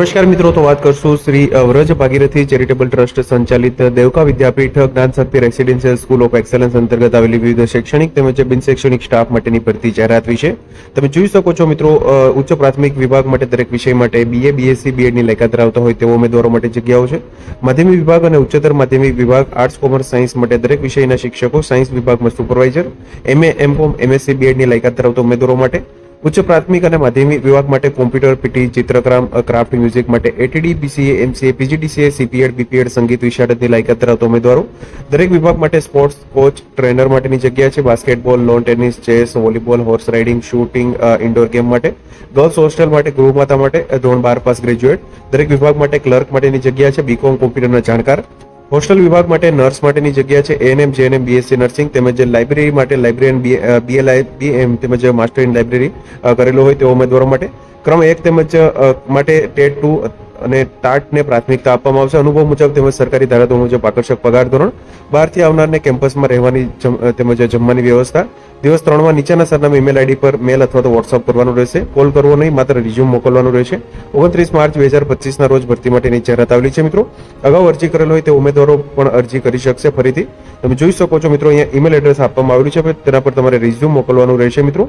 નમસ્કાર મિત્રો, તો વાત કરશું શ્રી વ્રજ ભાગીરથી ચેરિટેબલ ટ્રસ્ટ સંચાલિત Devka Vidyapith Gyan Shakti residential school of excellence અંતર્ગત આવેલી વિવિધ શૈક્ષણિક તેમજ બિન શૈક્ષણિક સ્ટાફ માટેની ભરતી જાહેરાત વિશે. તમે જોઈ શકો છો મિત્રો ઉચ્ચ પ્રાથમિક વિભાગ માટે દરેક વિષય માટે બીએ બીએસસી બીએડની લાયકાત ધરાવતા હોય તેવો ઉમેદવારો માટે જગ્યાઓ છે. માધ્યમિક વિભાગ અને ઉચ્ચતર માધ્યમિક વિભાગ આર્ટ્સ કોમર્સ સાયન્સ માટે દરેક વિષયના શિક્ષકો સાયન્સ વિભાગમાં સુપરવાઇઝર એમએ એમકોમ એમએસસી બીએડની લાયકાત ધરાવતા ઉમેદવારો માટે. ઉચ્ચ પ્રાથમિક અને માધ્યમિક વિભાગ માટે કોમ્પ્યુટર, પીટી ચિત્રકામ ક્રાફ્ટ, મ્યુઝિક માટે ATD BCA MCA PGDCA CPEd BPEd સંગીત, વિશારદની લાયકાત ધરાવતા ઉમેદવારો. દરેક વિભાગ માટે સ્પોર્ટ્સ કોચ, ટ્રેનર માટેની જગ્યા છે. Basketball, lawn, tennis, chess, volleyball, horse riding, shooting indoor game માટે. ગર્લ્સ હોસ્ટેલ માટે ગૃહમાતા માટે ધોરણ બાર પાસ ગ્રેજ્યુએટ. દરેક વિભાગ માટે ક્લર્ક માટેની જગ્યા છે. બીકોમ કોમ્પ્યુટરના જાણકાર. હોસ્ટેલ વિભાગ માટે નર્સ માટેની જગ્યા છે એએનએમ જેએનએમ બીએસસી નર્સિંગ તેમજ લાઇબ્રેરી માટે લાઇબ્રેરિયન બીએલઆઈ બીએમ તેમજ માસ્ટર ઇન લાઇબ્રેરી કરેલો હોય તેવા ઉમેદવારો માટે. ક્રમ એક તેમજ માટે ટેટ ટુ અને ટાટને પ્રાથમિકતા આપવામાં આવશે. અનુભવ મુજબ તેમજ સરકારી ધારાધો મુજબ આકર્ષક પગાર ધોરણ બહારથી આવનારને કેમ્પસમાં રહેવાની તેમજ જમવાની વ્યવસ્થા. દિવસ ત્રણમાં નીચેના સરનામે ઈમેલ આઈડી પર મેલ અથવા તો વોટ્સઅપ કરવાનું રહેશે. કોલ કરવો નહીં, માત્ર રિઝ્યુમ મોકલવાનું રહેશે. ઓગણત્રીસ માર્ચ બે હજાર પચીસના રોજ ભરતી માટેની જાહેરાત આવેલી છે મિત્રો. અગાઉ અરજી કરેલ હોય તે ઉમેદવારો પણ અરજી કરી શકશે ફરીથી. તમે જોઈ શકો છો મિત્રો, અહીંયા ઈમેલ એડ્રેસ આપવામાં આવેલું છે. તેના પર તમારે રિઝ્યુમ મોકલવાનું રહેશે મિત્રો.